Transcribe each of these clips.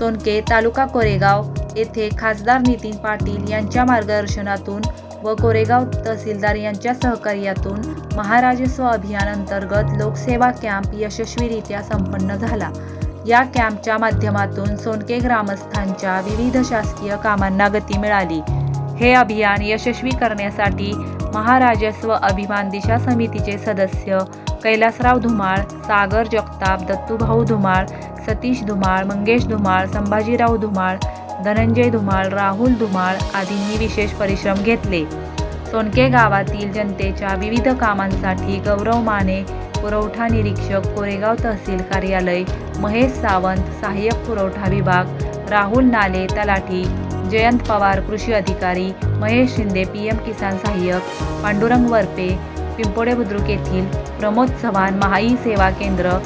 सोनके तालुका कोरेगाव येथे खासदार नितीन पाटील यांच्या मार्गदर्शनातून व कोरेगाव तहसीलदार यांच्या सहकार्यातून महाराजस्व अभियान अंतर्गत लोकसेवा कॅम्प यशस्वीरित्या संपन्न झाला. या कॅम्पच्या माध्यमातून सोनके ग्रामस्थांच्या विविध शासकीय कामांना गती मिळाली. हे अभियान यशस्वी करण्यासाठी महाराजस्व अभिमान दिशा समितीचे सदस्य कैलासराव धुमाळ सागर जगताप दत्तूभाऊ धुमाळ सतीश धुमाळ मंगेश धुमाळ संभाजीराव धुमाळ धनंजय धुमाळ राहुल धुमाळ आदींनी विशेष परिश्रम घेतले. सोनके गावातील जनतेच्या विविध कामांसाठी गौरव माने पुरवठा निरीक्षक कोरेगाव तहसील कार्यालय महेश सावंत सहाय्यक पुरवठा विभाग राहुल नाले तलाठी जयंत पवार कृषी अधिकारी महेश शिंदे पी एम किसान सहाय्यक पांडुरंग वरपे पिंपोडे बुद्रुक येथील प्रमोद चव्हाण महाई सेवा केंद्र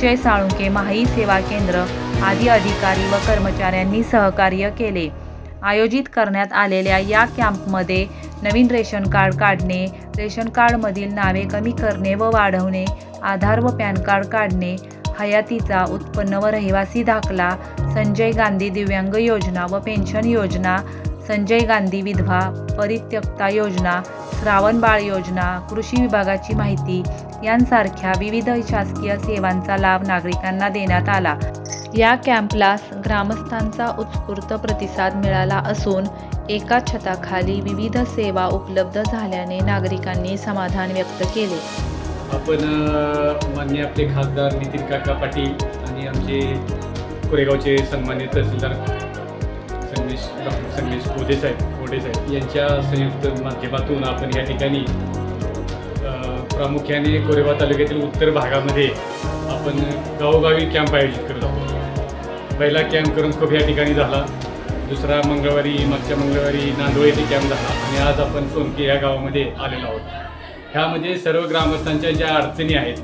अक्षय साळुंके महाई सेवा केंद्र आदी अधिकारी व कर्मचाऱ्यांनी सहकार्य केले. आयोजित करण्यात आलेल्या या कॅम्पमध्ये नवीन रेशन कार्ड काढणे रेशन कार्डमधील नावे कमी करणे व वाढवणे आधार व पॅन कार्ड काढणे हयातीचा उत्पन्न व रहिवासी दाखला संजय गांधी दिव्यांग योजना व पेन्शन योजना संजय गांधी विधवा परित्यक्ता योजना श्रावण बाळ योजना कृषी विभागाची माहिती यांसारख्या विविध शासकीय सेवांचा लाभ नागरिकांना देण्यात आला. या कॅम्पला ग्रामस्थांचा उत्स्फूर्त प्रतिसाद मिळाला असून एका छताखाली विविध सेवा उपलब्ध झाल्याने नागरिकांनी समाधान व्यक्त केले. आपण मान्य आपले खासदार नितीन काका पाटील आणि आमचे कोरेगावचे सन्मान्य तहसीलदार संदेश डॉक्टर संदेश कोदे साहेब कोडे साहेब यांच्या संयुक्त माध्यमातून आपण या ठिकाणी प्रामुख्याने कोरेगाव तालुक्यातील उत्तर भागामध्ये आपण गावोगावी कॅम्प आयोजित करत आहोत. पहिला कॅम्प करून खूप या ठिकाणी झाला. दुसरा मंगळवारी मागच्या मंगळवारी नांदोळ येथे कॅम्प झाला आणि आज आपण सोनके या गावामध्ये आलेलो आहोत. ह्यामध्ये सर्व ग्रामस्थांच्या ज्या अडचणी आहेत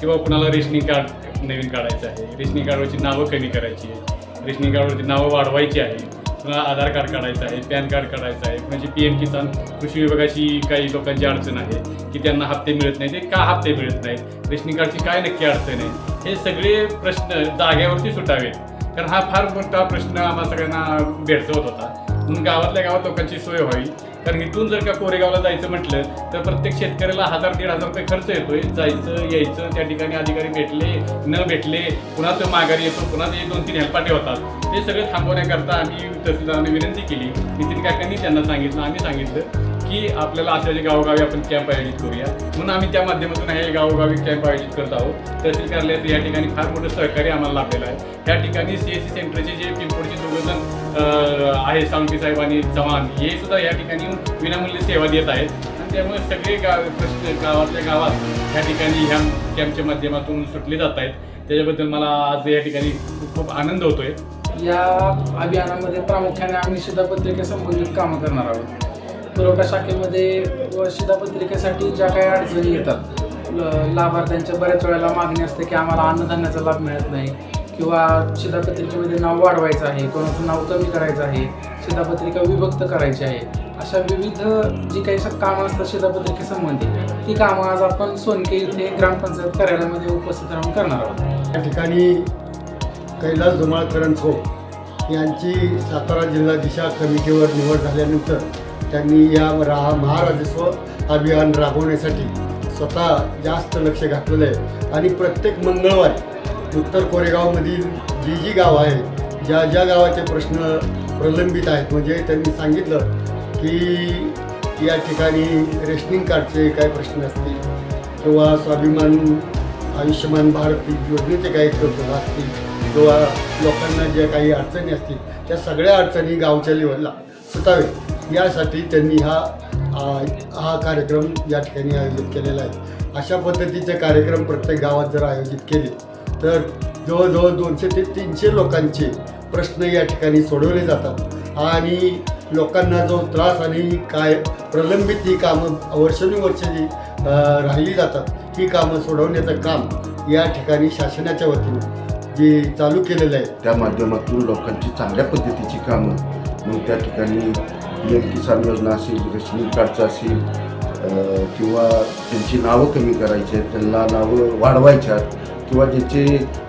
किंवा कुणाला रेशनिंग कार्ड नवीन काढायचं आहे रेशनिंग कार्डवरची नावं कमी करायची आहे रेशनिंग कार्डवरची नावं वाढवायची आहे कुणाला आधार कार्ड काढायचं आहे पॅन कार्ड काढायचं आहे. म्हणजे पी एम किसान कृषी विभागाची काही लोकांची अडचण आहे की त्यांना हप्ते मिळत नाही ते का हप्ते मिळत नाहीत? रेशनिंग कार्डची काय नक्की अडचण आहे? हे सगळे प्रश्न जाग्यावरती सुटावेत. कारण हा फार मोठा प्रश्न आम्हाला सगळ्यांना भेडसवत होता. म्हणून गावातल्या गावात लोकांची सोय व्हावी. कारण इथून जर का कोरेगावला जायचं म्हटलं तर प्रत्येक शेतकऱ्याला हजार दीड हजार रुपये खर्च येतोय. जायचं यायचं त्या ठिकाणी अधिकारी भेटले न भेटले पुन्हा तो माघारी येतो पुन्हा ते दोन तीन हेलपाटे होतात. ते सगळं थांबवण्याकरता आम्ही तहसीलदारांनी विनंती केली. नितीन काकांनी त्यांना सांगितलं आम्ही सांगितलं की आपल्याला अशाचे गावोगावी आपण कॅम्प आयोजित करूया. म्हणून आम्ही त्या माध्यमातून हे गावोगावी कॅम्प आयोजित करत आहोत. तहसील कार्यालयाचं या ठिकाणी फार मोठं सहकार्य आम्हाला लाभलेलं आहे. त्या ठिकाणी सी एस सी सेंटरचे जे आहे सावंती साहेब आणि चव्हाण. हे सुद्धा या ठिकाणी विनामूल्य सेवा देत आहेत. आणि त्यामुळे सगळे गाव प्रश्न गावातल्या गावात या ठिकाणी ह्या कॅम्पच्या माध्यमातून सुटले जात आहेत. त्याच्याबद्दल मला आज या ठिकाणी खूप आनंद होतोय. या अभियानामध्ये प्रामुख्याने आम्ही शिधापत्रिके संबंधित कामं करणार आहोत. पुरवठा शाखेमध्ये व शिधापत्रिकेसाठी ज्या काही अडचणी येतात ल- लाभार्थ्यांच्या बऱ्याच वेळेला मागणी असते की आम्हाला अन्नधान्याचा लाभ मिळत नाही. किंवा शिधापत्रिकेमध्ये नाव वाढवायचं आहे कोणाचं नाव कमी करायचं आहे शिधापत्रिका विभक्त करायची आहे अशा विविध जी काही कामं असतात शिधापत्रिकेसंबंधी ती कामं आज आपण सोनके इथे ग्रामपंचायत कार्यालयामध्ये उपस्थित राहून करणार आहोत. या ठिकाणी कैलास धुमाळकरांचो हो यांची सातारा जिल्हा दिशा कमिटीवर निवड झाल्यानंतर त्यांनी या रा महाराजस्व अभियान राबवण्यासाठी स्वतः जास्त लक्ष घातलेलं आहे. आणि प्रत्येक मंगळवारी उत्तर कोरेगावमधील जी जी गावं आहेत ज्या ज्या गावाचे प्रश्न प्रलंबित आहेत म्हणजे त्यांनी सांगितलं की या ठिकाणी रेशनिंग कार्डचे काय प्रश्न असतील किंवा स्वाभिमान आयुष्यमान भारत योजनेचे काही प्रश्न असतील किंवा लोकांना ज्या काही अडचणी असतील त्या सगळ्या अडचणी गावच्या लेवलला सुटावे. यासाठी त्यांनी हा हा कार्यक्रम या ठिकाणी आयोजित केलेला आहे. अशा पद्धतीचे कार्यक्रम प्रत्येक गावात जर आयोजित केले तर जवळजवळ दोनशे ते तीनशे लोकांचे प्रश्न या ठिकाणी सोडवले जातात. आणि लोकांना जो त्रास आणि काय प्रलंबित ही कामं वर्षानुवर्ष जी राहिली जातात ही कामं सोडवण्याचं काम या ठिकाणी शासनाच्या वतीनं जे चालू केलेलं आहे. त्या माध्यमातून लोकांची चांगल्या पद्धतीची कामं मग त्या ठिकाणी पी किसान योजना असेल रेशनिंग कार्डचं असेल किंवा त्यांची नावं कमी करायची आहेत त्यांना नावं वाढवायच्या आहेत किंवा ज्यांचे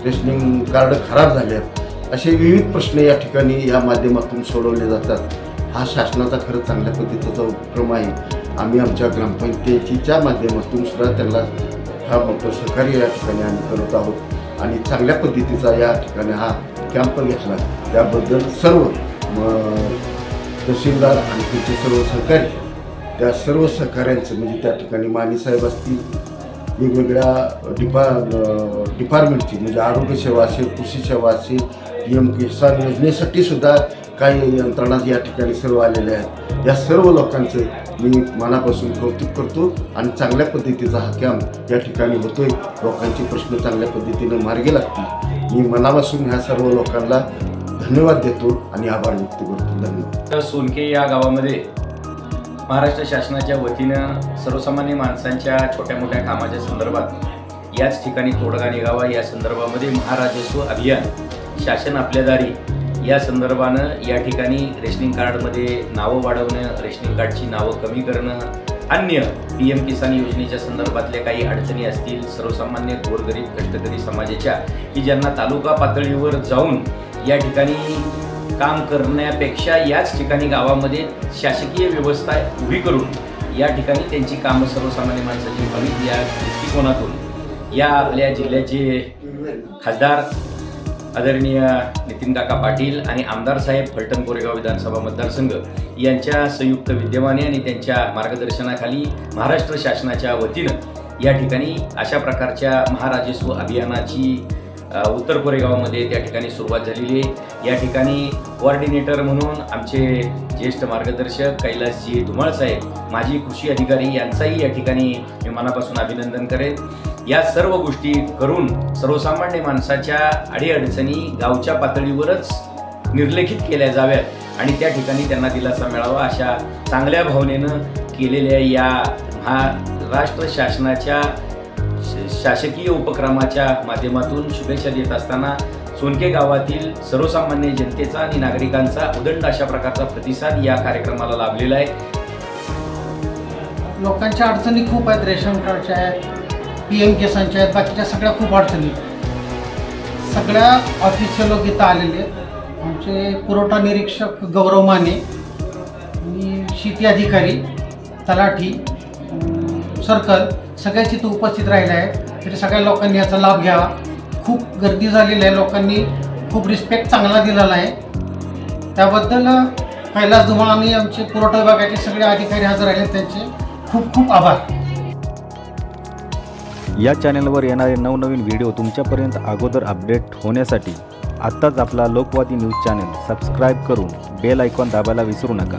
रेशनिंग कार्ड खराब झाले आहेत असे विविध प्रश्न या ठिकाणी या माध्यमातून सोडवले जातात. हा शासनाचा खरंच चांगल्या पद्धतीचा उपक्रम आहे. आम्ही आमच्या ग्रामपंचायतीच्या माध्यमातून सुद्धा त्यांना हा मोठं सहकार्य या ठिकाणी आम्ही करत आहोत. आणि चांगल्या पद्धतीचा या ठिकाणी हा कॅम्प घेतला. त्याबद्दल सर्व तहसीलदार आणि त्यांचे सर्व सहकारी त्या सर्व सहकाऱ्यांचं म्हणजे त्या ठिकाणी मानेसाहेब असतील वेगवेगळ्या डिपा डिपार्टमेंटची म्हणजे आरोग्य सेवा असेल कृषी सेवा असेल पी एम किसान योजनेसाठी सुद्धा काही यंत्रणा या ठिकाणी सर्व आलेल्या आहेत. या सर्व लोकांचं मी मनापासून कौतुक करतो आणि चांगल्या पद्धतीचा हा कॅम्प या ठिकाणी होतोय. लोकांचे प्रश्न चांगल्या पद्धतीनं मार्गी लागतील. मी मनापासून ह्या सर्व लोकांना धन्यवाद देतो आणि आभार व्यक्त करतो. धन्यवाद. तर सोनके या गावामध्ये महाराष्ट्र शासनाच्या वतीनं सर्वसामान्य माणसांच्या छोट्या मोठ्या कामाच्या संदर्भात याच ठिकाणी तोडगा निघावा या संदर्भामध्ये महाराजस्व अभियान शासन आपल्या दारी या संदर्भानं या ठिकाणी रेशनिंग कार्डमध्ये नावं वाढवणं रेशनिंग कार्डची नावं कमी करणं अन्य पी एम किसान योजनेच्या संदर्भातल्या काही अडचणी असतील सर्वसामान्य गोरगरीब कष्टकरी समाजाच्या की ज्यांना तालुका पातळीवर जाऊन या ठिकाणी काम करण्यापेक्षा याच ठिकाणी गावामध्ये शासकीय व्यवस्था उभी करून या ठिकाणी त्यांची कामं सर्वसामान्य माणसाची व्हावीत या दृष्टिकोनातून. या आपल्या जिल्ह्याचे खासदार आदरणीय नितीन काका पाटील आणि आमदार साहेब फलटण कोरेगाव विधानसभा मतदारसंघ यांच्या संयुक्त विद्यमाने आणि त्यांच्या मार्गदर्शनाखाली महाराष्ट्र शासनाच्या वतीनं या ठिकाणी अशा प्रकारच्या महाराजस्व अभियानाची उत्तर कोरेगावमध्ये त्या ठिकाणी सुरुवात झालेली आहे. या ठिकाणी कोऑर्डिनेटर म्हणून आमचे ज्येष्ठ मार्गदर्शक कैलासजी धुमाळ साहेब माजी कृषी अधिकारी यांचाही या ठिकाणी मी मनापासून अभिनंदन करेन. या सर्व गोष्टी करून सर्वसामान्य माणसाच्या अडीअडचणी गावच्या पातळीवरच निर्लेखित केल्या जाव्यात आणि त्या ठिकाणी त्यांना दिलासा मिळावा अशा चांगल्या भावनेनं केलेल्या या महाराष्ट्र शासनाच्या श- शासकीय उपक्रमाच्या माध्यमातून शुभेच्छा देत असताना सोनके गावातील सर्वसामान्य जनतेचा आणि नागरिकांचा उदंड अशा प्रकारचा प्रतिसाद या कार्यक्रमाला लाभलेला आहे. लोकांच्या अडचणी खूप आहेत रेशन कार्डच्या आहेत पी एम किसानच्या आहेत बाकीच्या सगळ्या खूप अडचणी सगळ्या ऑफिसचे लोक इथं आलेले आहेत. आमचे पुरवठा निरीक्षक गौरव माने मी शेती अधिकारी तलाठी सर्कल सगळ्याच इथं उपस्थित राहिले आहेत. तरी सगळ्या लोकांनी याचा लाभ घ्यावा. खूप गर्दी झालेली आहे. लोकांनी खूप रिस्पेक्ट चांगला दिलेला आहे. त्याबद्दल कैलास धुमाळ आणि आमचे पुरवठा विभागाचे सगळे अधिकारी हजर राहिले त्यांचे खूप खूप आभार. या चॅनलवर येणारे नवनवीन व्हिडिओ तुमच्यापर्यंत अगोदर अपडेट होण्यासाठी आत्ताच आपला लोकवादी न्यूज चॅनल सबस्क्राईब करून बेल आयकॉन दाबायला विसरू नका.